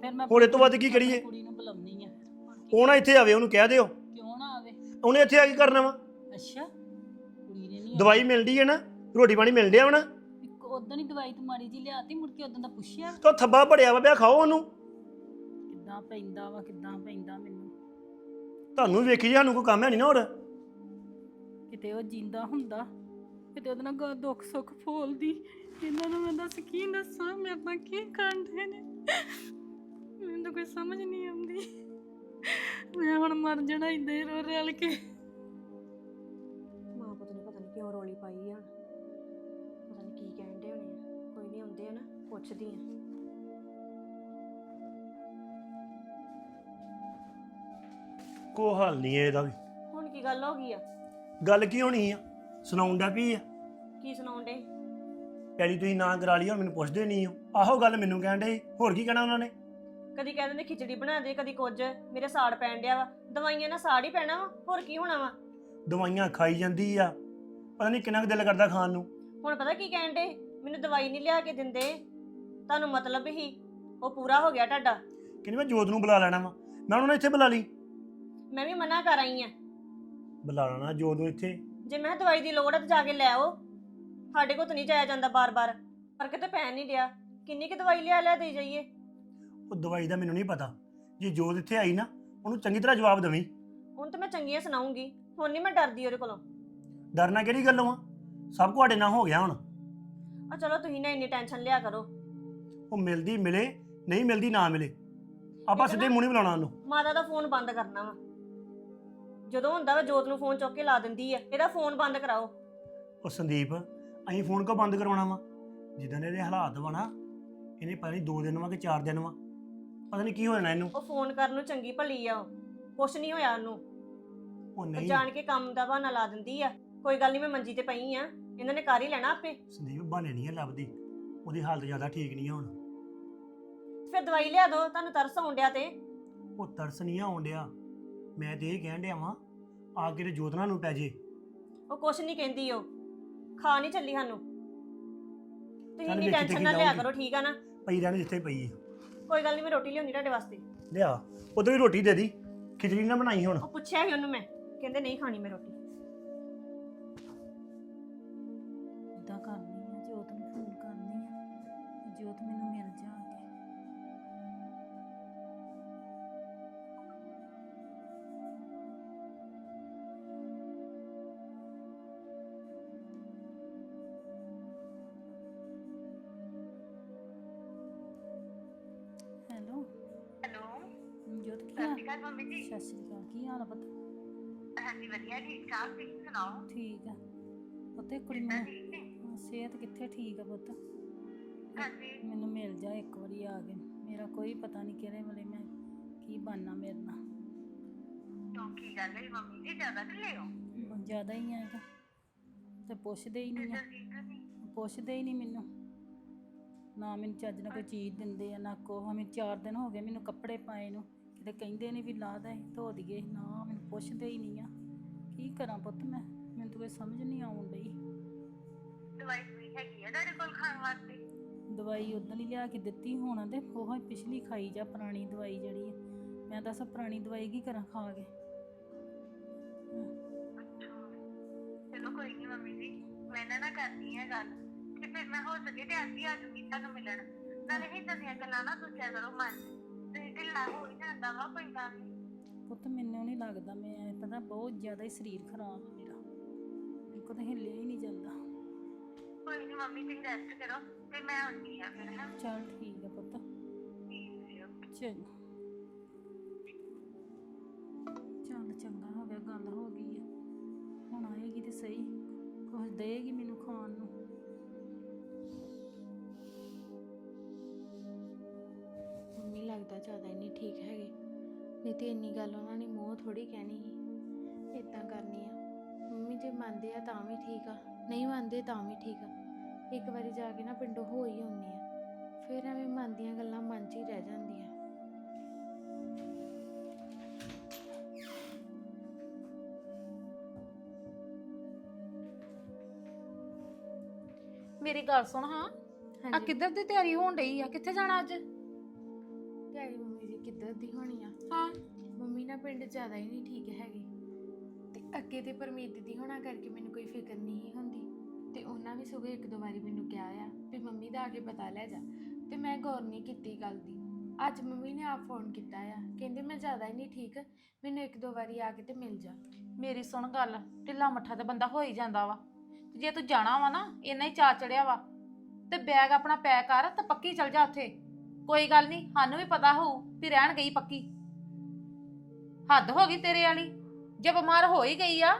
Speaker 1: ਫਿਰ ਮੈਂ
Speaker 3: ਹੁਣ ਇਹ ਤੋਂ ਵੱਧ ਕੀ ਕਰੀਏ?
Speaker 1: ਕੁੜੀ ਨੂੰ ਬੁਲਾਉਣੀ ਆ ਫਿਰ। ਹੁਣ ਕੀ-
Speaker 3: ਉਹ ਨਾ ਇੱਥੇ ਆਵੇ ਉਹਨੂੰ ਕਹਿ ਦਿਓ।
Speaker 1: ਕਿਉਂ ਨਾ ਆਵੇ?
Speaker 3: ਉਹਨੇ ਇੱਥੇ ਆ ਕੇ ਕਰਨਾ ਵਾ?
Speaker 1: ਅੱਛਾ ਕੁੜੀ ਨੇ ਨਹੀਂ
Speaker 3: ਦਵਾਈ ਮਿਲਦੀ ਹੈ ਨਾ ਰੋਟੀ ਪਾਣੀ ਮਿਲ ਡਿਆ ਵਾ ਨਾ
Speaker 1: ਉਦੋਂ ਹੀ ਦਵਾਈ ਤੇ ਮਾੜੀ ਜੀ ਲਿਆਤੀ ਮੁੜ ਕੇ ਉਦੋਂ ਦਾ ਪੁੱਛਿਆ
Speaker 3: ਤਾਂ ਥੱਬਾ ਭੜਿਆ ਵਾ ਪਿਆ ਖਾਓ ਉਹਨੂੰ।
Speaker 1: ਕਿੱਦਾਂ ਪੈਂਦਾ ਵਾ ਕਿੱਦਾਂ ਪੈਂਦਾ ਮੈਨੂੰ।
Speaker 3: ਤੁਹਾਨੂੰ ਵੇਖੀ ਸਾਨੂੰ ਕੋਈ ਕੰਮ ਹੈ ਨਹੀਂ ਨਾ ਹੋਰ।
Speaker 1: ਕਿਤੇ ਉਹ ਜਿੰਦਾ ਹੁੰਦਾ ਕਿਤੇ ਉਹਦੇ ਨਾਲ ਗ- ਦੁੱਖ ਸੁੱਖ ਫੋਲਦੀ। ਇਹਨਾਂ ਨੂੰ ਮੈਂ ਦੱਸ ਕੀ ਦੱਸਾਂ ਮੈਂ ਤਾਂ ਕੀ ਕਰਦੇ ਨੇ। ਮੈਨੂੰ ਕੋਈ ਸਮਝ ਨਹੀਂ ਆਉਂਦੀ। ਮੈਂ ਹੁਣ ਮਰ ਜਾਣਾ ਇੰਦੇ ਹੀ ਰੋ ਰਲ ਕੇ।
Speaker 2: ਮਾਂ ਪੁੱਤ ਨੇ ਪਤਾ ਨਹੀਂ ਕਿਉਂ ਰੋਲੀ ਪਾਈ ਆ। ਪਤਾ ਨਹੀਂ ਕੀ ਕਹਿਣ ਦੇ ਹੋਣੇ ਆ। ਕੋਈ ਨਹੀਂ ਆਉਂਦੇ ਆ ਨਾ ਪੁੱਛਦੀ ਆ।
Speaker 3: ਕੋ ਹਾਲ ਨਹੀਂ ਹੈ ਇਹਦਾ ਵੀ।
Speaker 2: ਹੁਣ ਕੀ ਗੱਲ ਹੋ ਗਈ ਆ?
Speaker 3: ਗੱਲ ਕੀ ਹੋਣੀ ਆ? ਸੁਣਾਉਣ ਦਾ ਵੀ ਆ?
Speaker 2: ਕੀ ਸੁਣਾਉਣ ਡੇ
Speaker 3: ਪਹਿਲੀ ਤੁਸੀਂ ਨਾ ਕਰਾ ਲਈ ਹੁਣ ਮੈਨੂੰ ਪੁੱਛਦੇ ਨਹੀਂ ਹੋ। ਆਹੋ ਗੱਲ ਮੈਨੂੰ ਕਹਿਣ ਦੇ ਹੋਰ ਕੀ ਕਹਿਣਾ ਉਹਨਾਂ ਨੇ?
Speaker 2: ਕਦੀ ਕਹਿ ਦਿੰਦੇ ਖਿਚੜੀ ਬਣਾ ਦੇ ਕਦੀ ਕੁਝ। ਮੇਰੇ ਸਾੜ ਪੈਣ ਡਿਆ ਵਾ। ਦਵਾਈਆਂ ਨਾਲ ਸਾੜ ਹੀ ਪੈਣਾ ਵਾ ਹੋਰ ਕੀ ਹੋਣਾ ਵਾ?
Speaker 3: ਦਵਾਈਆਂ ਖਾਈ ਜਾਂਦੀ ਆ। ਪਤਾ ਨਹੀਂ ਕਿੰਨਾ ਕੁ ਦਿਲ ਕਰਦਾ ਖਾਣ ਨੂੰ।
Speaker 2: ਹੁਣ ਪਤਾ ਕੀ ਕਹਿਣ ਡੇ ਮੈਨੂੰ ਦਵਾਈ ਨਹੀਂ ਲਿਆ ਕੇ ਦਿੰਦੇ। ਤੁਹਾਨੂੰ ਮਤਲਬ ਹੀ ਉਹ ਪੂਰਾ ਹੋ ਗਿਆ ਤੁਹਾਡਾ।
Speaker 3: ਕਹਿੰਦੀ ਮੈਂ ਜੋਤ ਨੂੰ ਬੁਲਾ ਲੈਣਾ ਵਾ। ਮੈਂ ਉਹਨਾਂ ਨੂੰ ਇੱਥੇ ਬੁਲਾ ਲਈ।
Speaker 2: ਮੈਂ ਵੀ ਮਨਾ ਕਰ ਆਈ ਆ।
Speaker 3: ਬੁਲਾ ਲੈਣਾ ਜੋਤ ਨੂੰ ਇੱਥੇ।
Speaker 2: ਜੇ ਮੈਂ ਦਵਾਈ ਦੀ ਲੋੜ ਹੈ ਤਾਂ ਜਾ ਕੇ ਲੈ ਆਓ। ਸਾਡੇ ਕੋਲ ਤਾਂ ਨਹੀਂ ਜਾਇਆ ਜਾਂਦਾ ਬਾਰ-ਬਾਰ। ਪਰ ਕਿਤੇ ਪੈਣ ਨਹੀਂ ਡਿਆ। ਕਿੰਨੀ ਕਿ ਦਵਾਈ ਲਿਆ ਲਿਆ ਦੇ ਜਾਈਏ?
Speaker 3: ਉਹ ਦਵਾਈ ਦਾ ਮੈਨੂੰ ਨਹੀਂ ਪਤਾ। ਜੇ ਜੋਤ ਇੱਥੇ ਆਈ ਨਾ ਉਹਨੂੰ ਚੰਗੀ ਤਰ੍ਹਾਂ ਜਵਾਬ ਦੇਵੀਂ।
Speaker 2: ਹੁਣ ਤਾਂ ਮੈਂ ਚੰਗੀਆਂ ਸੁਣਾਉਂਗੀ ਹੁਣ ਨਹੀਂ ਮੈਂ ਡਰਦੀ ਉਹਦੇ ਕੋਲੋਂ।
Speaker 3: ਡਰਨਾ ਕਿਹੜੀ ਗੱਲੋਂ ਆ ਸਭ ਤੁਹਾਡੇ ਨਾਲ ਹੋ ਗਿਆ ਹੁਣ।
Speaker 2: ਆ ਚਲੋ ਤੁਸੀਂ ਨਾ ਇੰਨੀ ਟੈਨਸ਼ਨ ਲਿਆ ਕਰੋ।
Speaker 3: ਉਹ ਮਿਲਦੀ ਮਿਲੇ ਨਹੀਂ ਮਿਲਦੀ ਨਾ ਮਿਲੇ। ਆਪਾਂ ਸਿੱਧੇ? ਮੂੰਹ ਨਹੀਂ ਬੁਲਾਉਣਾ ਉਹਨੂੰ।
Speaker 2: ਮਾਤਾ ਦਾ ਫੋਨ ਬੰਦ ਕਰਨਾ ਵਾ। ਜਦੋਂ ਹੁੰਦਾ ਵਾ ਜੋਤ ਨੂੰ ਫੋਨ ਚੁੱਕ ਕੇ ਲਾ ਦਿੰਦੀ ਆ ਇਹਦਾ ਫੋਨ ਬੰਦ ਕਰਾਓ।
Speaker 3: ਉਹ ਸੰਦੀਪ ਅਸੀਂ ਫੋਨ ਕੋ ਬੰਦ ਕਰਵਾਉਣਾ ਵਾ? ਜਿੱਦਾਂ ਦੇ ਇਹਦੇ ਹਾਲਾਤ ਵਾ ਨਾ ਇਹਨੇ ਪਤਾ ਨਹੀਂ 2 ਦਿਨ ਵਾ ਕਿ 4 ਦਿਨ ਵਾ। ਪਤਾ ਨਹੀਂ ਕੀ ਹੋ ਜਾਣਾ ਇਹਨੂੰ।
Speaker 2: ਉਹ ਫੋਨ ਕਰਨ ਨੂੰ ਚੰਗੀ ਭਲੀ ਆ ਉਹ। ਕੁਛ ਨਹੀਂ ਹੋਇਆ ਉਹਨੂੰ।
Speaker 3: ਉਹ
Speaker 2: ਉਹ
Speaker 3: ਨਹੀਂ।
Speaker 2: ਜਾਣ ਕੇ ਕੰਮ ਦਾ ਬਹਾਨਾ ਲਾ ਦਿੰਦੀ ਆ। ਕੋਈ ਗੱਲ ਨਹੀਂ ਮੈਂ ਮੰਜੀ ਤੇ ਪਈ ਆ। ਇਹਨਾਂ ਨੇ ਕਰ ਹੀ ਲੈਣਾ ਆਪੇ।
Speaker 3: ਸੰਦੀਪ ਬਹਾਨੇ ਨਹੀਂ ਹੈ ਲੱਭਦੀ। ਉਹਦੀ ਹਾਲਤ ਜ਼ਿਆਦਾ ਠੀਕ ਨਹੀਂ ਆ ਹੁਣ।
Speaker 2: ਫਿਰ ਦਵਾਈ ਲਿਆ ਦੋ ਤੁਹਾਨੂੰ ਤਰਸ ਆਉਣ ਡਿਆ ਤੇ।
Speaker 3: ਉਹ ਤਰਸ ਨਹੀਂ ਆਉਣ ਡਿਆ। ਮੈਂ ਤੇ ਇਹ ਕਹਿਣ ਡਿਆ ਵਾਂ ਆ ਕੇ ਤੇ ਜੋਤਨਾ ਨੂੰ ਪੈ ਜੇ।
Speaker 2: ਉਹ ਕੁਛ ਨਹੀਂ ਕਹਿੰਦੀ ਉਹ। ਖਾ ਨਹੀਂ ਚੱਲੀ ਸਾਨੂੰ। ਤੁਸੀਂ
Speaker 3: ਚੱਲ
Speaker 2: ਇੰਨੀ
Speaker 3: ਵੇਖੀ
Speaker 2: ਟੈਨਸ਼ਨ ਨਾ ਲਿਆ
Speaker 3: ਜਾਊਗੀ।
Speaker 2: ਕਰੋ ਠੀਕ ਆ ਨਾ?
Speaker 3: ਪਈ ਰਹਿਣ ਜਿੱਥੇ ਪਈ ਹੈ
Speaker 2: ਕੋਈ ਗੱਲ ਨਹੀਂ ਮੈਂ ਰੋਟੀ ਲਿਆਉਣੀ ਤੁਹਾਡੇ ਵਾਸਤੇ।
Speaker 3: ਲਿਆ ਉਦੋਂ ਵੀ ਰੋਟੀ ਦੇ ਦੀ ਖਿਚੜੀ ਨਾ ਬਣਾਈ ਹੁਣ।
Speaker 2: ਉਹ ਪੁੱਛਿਆ ਸੀ ਉਹਨੂੰ ਮੈਂ ਕਹਿੰਦੇ ਨਹੀਂ ਖਾਣੀ ਮੈਂ ਰੋਟੀ।
Speaker 4: ਸਤਿ ਸ਼੍ਰੀ ਅਕਾਲ ਮੰਮੀ ਜੀ।
Speaker 1: ਸਤਿ ਸ਼੍ਰੀ ਅਕਾਲ ਕੀ ਹਾਲ ਆ ਪੁੱਤ?
Speaker 4: ਹਾਂਜੀ ਵਧੀਆ ਠੀਕ ਠਾਕ ਤੁਸੀਂ ਸੁਣਾਓ?
Speaker 1: ਠੀਕ ਆ। ਪੁੱਤੇ ਕੁੜੀ
Speaker 4: ਕਿੱਦਾਂ
Speaker 1: ਮੈਨੂੰ
Speaker 4: ਠੀਕ ਨੇ?
Speaker 1: ਹਾਂ, ਸਿਹਤ ਕਿੱਥੇ ਠੀਕ ਆ ਪੁੱਤ?
Speaker 4: ਹਾਂਜੀ।
Speaker 1: ਮੈਨੂੰ ਮਿਲ ਜਾ ਇੱਕ ਵਾਰੀ ਆ ਕੇ। ਮੇਰਾ ਕੋਈ ਪਤਾ ਨਹੀਂ ਕਿਹੜੇ ਵੇਲੇ ਮੈਂ ਕੀ ਬਣਨਾ ਮੇਰੇ ਨਾਲ।
Speaker 4: ਤੋਂ ਕੀ ਗੱਲ ਹੈ ਮੰਮੀ ਜੀ? ਜ਼ਿਆਦਾ ਢਿੱਲੇ ਹੋ
Speaker 1: ਹੁਣ ਜ਼ਿਆਦਾ ਹੀ ਆਏਗਾ ਤੇ। ਪੁੱਛਦੇ ਹੀ ਨਹੀਂ ਆ।
Speaker 4: ਠੀਕ ਨਹੀਂ
Speaker 1: ਪੁੱਛਦੇ ਹੀ ਨਹੀਂ ਮੈਨੂੰ। ਨਾ ਮੈਨੂੰ ਚੱਜ ਨਾਲ ਕੋਈ ਚੀਜ਼ ਦਿੰਦੇ ਆ ਨਾ ਕੋ ਹਮੇ 4 ਦਿਨ ਹੋ ਗਏ ਮੈਨੂੰ ਕੱਪੜੇ ਪਾਏ ਨੂੰ। ਕਿਤੇ ਕਹਿੰਦੇ ਨਹੀਂ ਵੀ ਲਾ ਦੇ ਧੋ ਦਈਏ। ਨਾ ਮੈਨੂੰ ਪੁੱਛਦੇ ਹੀ ਨਹੀਂ ਆ। ਕੀ ਕਰਾਂ ਪੁੱਤ ਮੈਂ? ਮੈਨੂੰ ਤਾਂ ਕੋਈ ਸਮਝ ਨਹੀਂ ਆਉਣ ਡਈ।
Speaker 4: ਦਵਾਈ ਵੀ ਹੈਗੀ ਆ ਤੁਹਾਡੇ ਕੋਲ ਖਾਣ ਵਾਸਤੇ?
Speaker 1: ਦਵਾਈ ਉਦੋਂ ਹੀ ਲਿਆ ਕੇ ਦਿੱਤੀ ਹੋਣਾ ਤੇ ਉਹ ਹੀ ਪਿਛਲੀ ਖਾਈ ਜਾ ਪੁਰਾਣੀ ਦਵਾਈ ਜਿਹੜੀ ਹੈ ਮੈਂ ਦੱਸ ਪੁਰਾਣੀ ਦਵਾਈ ਕੀ ਕਰਾਂ ਖਾ ਕੇ?
Speaker 4: ਚਲੋ ਕੋਈ ਨਹੀਂ ਮੰਮੀ ਜੀ ਮੈਂ ਇਹਨਾਂ ਨਾਲ ਕਰਦੀ ਆ ਗੱਲ। ਤੇ ਫਿਰ ਮੈਂ ਹੋ ਸਕੇ ਤੇ ਅੱਜ ਹੀ ਆ ਜੂਗੀ ਤੁਹਾਨੂੰ ਮਿਲਣ। ਨਾਲੇ ਹੀ ਦੀਆਂ ਗੱਲਾਂ ਨਾ ਸੋਚਿਆ ਕਰੋ ਮਨ। ਤੁਸੀਂ ਢਿੱਲਾ ਹੋ ਹੀ ਜਾਂਦਾ ਵਾ ਕੋਈ ਗੱਲ ਨਹੀਂ
Speaker 1: ਪੁੱਤ ਮੈਨੂੰ ਨਹੀਂ ਲੱਗਦਾ ਮੈਂ ਪਤਾ ਬਹੁਤ ਜ਼ਿਆਦਾ ਹੀ ਸਰੀਰ ਖਰਾਬ ਹੈ ਮੇਰਾ। ਮੈਨੂੰ ਕੋਲ ਤਾਂ ਹਿੱਲਿਆ ਹੀ ਨਹੀਂ ਜਾਂਦਾ।
Speaker 4: ਕੋਈ ਨਹੀਂ ਮੰਮੀ ਤੁਸੀਂ ਰੈਸਟ ਕਰੋ ਤੇ ਮੈਂ ਆਉਂਦੀ ਆ ਫਿਰ ਹਾਂ
Speaker 1: ਚੱਲ ਠੀਕ ਆ ਪੁੱਤ।
Speaker 4: ਠੀਕ ਹੈ
Speaker 1: ਚੰਗਾ ਚੱਲ ਚੰਗਾ ਹੋ ਗਿਆ ਗੱਲ ਹੋ ਗਈ ਆ। ਹੁਣ ਆਏਗੀ ਤੇ ਸਹੀ। ਕੁਝ ਦੇਗੀ ਮੈਨੂੰ ਖਾਣ ਨੂੰ।
Speaker 5: ਜ਼ਿਆਦਾ ਹੀ ਨਹੀਂ ਠੀਕ ਹੈਗੇ। ਨਹੀਂ ਤੇ ਇੰਨੀ ਗੱਲ ਉਹਨਾਂ ਨੇ ਮੂੰਹ ਥੋੜੀ ਕਹਿਣੀ ਸੀ। ਇਦਾਂ ਕਰਨੀ ਆ। ਮੰਮੀ ਜੇ ਮੰਨਦੇ ਆ ਤਾਂ ਵੀ ਠੀਕ ਆ। ਨਹੀਂ ਮੰਨਦੇ ਤਾਂ ਵੀ ਠੀਕ ਆ। ਇੱਕ ਵਾਰੀ ਜਾ ਕੇ ਨਾ ਪਿੰਡੋਂ ਹੋ ਹੀ ਆਉਣੀ ਆ। ਫਿਰ ਐਵੇਂ ਮਨ ਦੀਆਂ ਗੱਲਾਂ ਮਨ 'ਚ ਹੀ ਰਹਿ ਜਾਂਦੀਆਂ।
Speaker 6: ਮੇਰੀ ਗੱਲ ਸੁਣ ਹਾਂ। ਆ
Speaker 5: ਹਾਂਜੀ।
Speaker 6: ਕਿੱਧਰ ਦੀ ਤਿਆਰੀ ਹੋਣ ਡਈ ਆ? ਕਿੱਥੇ ਜਾਣਾ ਅੱਜ?
Speaker 5: ਆ।
Speaker 6: ਹਾਂ।
Speaker 5: ਮੰਮੀ ਨਾ ਪਿੰਡ ਜ਼ਿਆਦਾ ਹੀ ਨਹੀਂ ਠੀਕ ਹੈਗੇ। ਤੇ ਅੱਗੇ ਤੇ ਪਰਮੀਤ ਦੀ ਹੋਣਾ ਕਰਕੇ ਮੈਨੂੰ ਕੋਈ ਫਿਕਰ ਨਹੀਂ ਹੁੰਦੀ। ਤੇ ਉਹਨਾਂ ਵੀ ਸਗੋਂ ਇੱਕ ਦੋ ਵਾਰੀ ਮੈਨੂੰ ਕਿਹਾ ਆ ਵੀ ਮੰਮੀ ਦਾ ਆ ਕੇ ਪਤਾ ਲੈ ਜਾ। ਤੇ ਮੈਂ ਗੌਰ ਨਹੀਂ ਕੀਤੀ ਗੱਲ ਦੀ। ਅੱਜ ਮੰਮੀ ਨੇ ਆਪ ਫੋਨ ਕੀਤਾ ਆ। ਕਹਿੰਦੇ ਮੈਂ ਜ਼ਿਆਦਾ ਹੀ ਨਹੀਂ ਠੀਕ ਮੈਨੂੰ ਇੱਕ ਦੋ ਵਾਰੀ ਆ ਕੇ ਤੇ ਮਿਲ ਜਾ।
Speaker 6: ਮੇਰੀ ਸੁਣ ਗੱਲ ਢਿੱਲਾ ਮੱਠਾ ਤੇ ਬੰਦਾ ਹੋ ਹੀ ਜਾਂਦਾ ਵਾ। ਤੇ ਜੇ ਤੂੰ ਜਾਣਾ ਵਾ ਨਾ ਇੰਨਾ ਹੀ ਚਾ ਚੜਿਆ ਵਾ। ਤੇ ਬੈਗ ਆਪਣਾ ਪੈਕ ਕਰ ਤੇ ਪੱਕੀ ਚਲ ਜਾ ਉੱਥੇ। ਕੋਈ ਗੱਲ ਨਹੀਂ ਸਾਨੂੰ ਵੀ ਪਤਾ ਹੋਊ ਵੀ ਰਹਿਣ ਗਈ ਪੱਕੀ। ਹੱਦ ਹੋ ਗਈ ਤੇਰੇ ਵਾਲੀ ਜੇ ਬਿਮਾਰ ਹੋ ਹੀ ਗਈ ਆ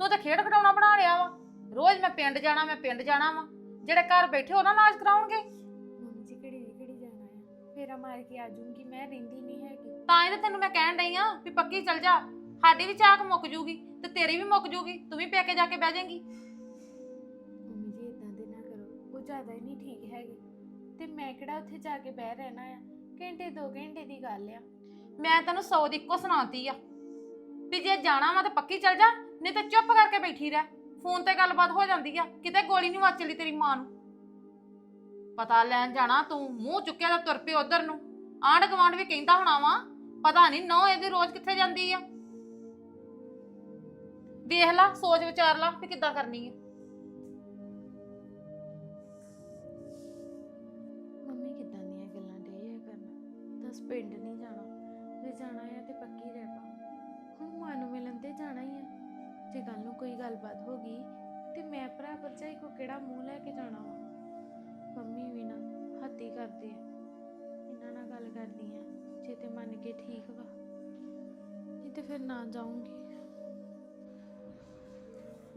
Speaker 6: ਤੂੰ ਤਾਂ ਖੇਡ ਖਡਾਉਣਾ ਬਣਾ ਲਿਆ ਵਾ। ਰੋਜ਼ ਮੈਂ ਪਿੰਡ ਜਾਣਾ ਮੈਂ ਪਿੰਡ ਜਾਣਾ ਵਾ। ਜਿਹੜੇ ਘਰ ਬੈਠੇ ਉਹਨਾਂ ਨਾਲ ਕਰਾਉਣਗੇ।
Speaker 5: ਮੰਮੀ ਜੀ ਦੀ ਘੜੀ ਜਾਣਾ ਫੇਰਾ ਮਾਰ ਕੇ ਆ ਜਾਊਂਗੀ ਮੈਂ ਰਹਿੰਦੀ ਨਹੀਂ ਹੈਗੀ।
Speaker 6: ਤਾਂ ਇਹ ਤਾਂ ਤੈਨੂੰ ਮੈਂ ਕਹਿਣ ਡਈ ਆ ਵੀ ਪੱਕੀ ਚਲ ਜਾ। ਸਾਡੀ ਵੀ ਚਾਕ ਮੁੱਕ ਜੂਗੀ ਤੇ ਤੇਰੀ ਵੀ ਮੁੱਕ ਜੂਗੀ ਤੂੰ ਵੀ ਪੇਕੇ ਜਾ ਕੇ ਬਹਿ ਜਾਏਂਗੀ।
Speaker 5: ਮੰਮੀ ਜੀ ਇਦਾਂ ਦੇ ਨਾ ਕਰੋ। ਉਹ ਜ਼ਿਆਦਾ ਹੀ ਨਹੀਂ ਮੈਂ ਕਿਹੜਾ ਉੱਥੇ ਜਾ ਕੇ ਬਹਿ ਰਹਿਣਾ ਆ? ਘੰਟੇ, ਦੋ ਘੰਟੇ ਦੀ ਗੱਲ ਆ।
Speaker 6: ਮੈਂ ਤੈਨੂੰ ਸੌ ਦੀ ਇੱਕੋ ਸੁਣਾਤੀ ਆ। ਵੀ ਜੇ ਜਾਣਾ ਵਾ ਤਾਂ ਪੱਕੀ ਚਲ ਜਾ, ਨਹੀਂ ਤਾਂ ਚੁੱਪ ਕਰਕੇ ਬੈਠੀ ਰਹਿ। ਫੋਨ ਤੇ ਗੱਲਬਾਤ ਹੋ ਜਾਂਦੀ ਆ, ਕਿਤੇ ਗੋਲੀ ਨਹੀਂ ਵੱਜ ਚਲੀ ਤੇਰੀ ਮਾਂ ਨੂੰ। ਪਤਾ ਲੈਣ ਜਾਣਾ ਤੂੰ, ਮੂੰਹ ਚੁੱਕਿਆ ਤਾਂ ਤੁਰ ਪਈ ਉਧਰ ਨੂੰ। ਆਂਢ ਗੁਆਂਢ ਵੀ ਕਹਿੰਦਾ ਹੋਣਾ ਵਾ, ਪਤਾ ਨਹੀਂ ਨੌ ਇਹਦੀ ਰੋਜ਼ ਕਿੱਥੇ ਜਾਂਦੀ ਆ। ਵੇਖ ਲਾ, ਸੋਚ ਵਿਚਾਰ ਲਾ ਵੀ ਕਿੱਦਾਂ ਕਰਨੀ ਆ।
Speaker 5: ਪਿੰਡ ਨਹੀਂ ਜਾਣਾ। ਜੇ ਜਾਣਾ ਆ ਤੇ ਪੱਕੀ ਰਹਿ ਪਾ। ਹੁਣ ਮਾਂ ਨੂੰ ਮਿਲਣ ਤੇ ਜਾਣਾ ਹੀ ਆ। ਜੇ ਗੱਲ ਨੂੰ ਕੋਈ ਗੱਲਬਾਤ ਹੋ ਗਈ ਤੇ ਮੈਂ ਭਰਾ ਭਰਜਾਈ ਕੋ ਕਿਹੜਾ ਮੂੰਹ ਲੈ ਕੇ ਜਾਣਾ ਵਾ? ਮੰਮੀ ਵੀ ਨਾ ਹੱਤੀ ਕਰਦੇ ਆ। ਇਹਨਾਂ ਨਾਲ ਗੱਲ ਕਰਦੀ ਆ। ਜੇ ਤੇ ਮੰਨ ਕੇ ਠੀਕ ਵਾ। ਨਹੀਂ ਤੇ ਫਿਰ ਨਾ ਜਾਊਂਗੀ।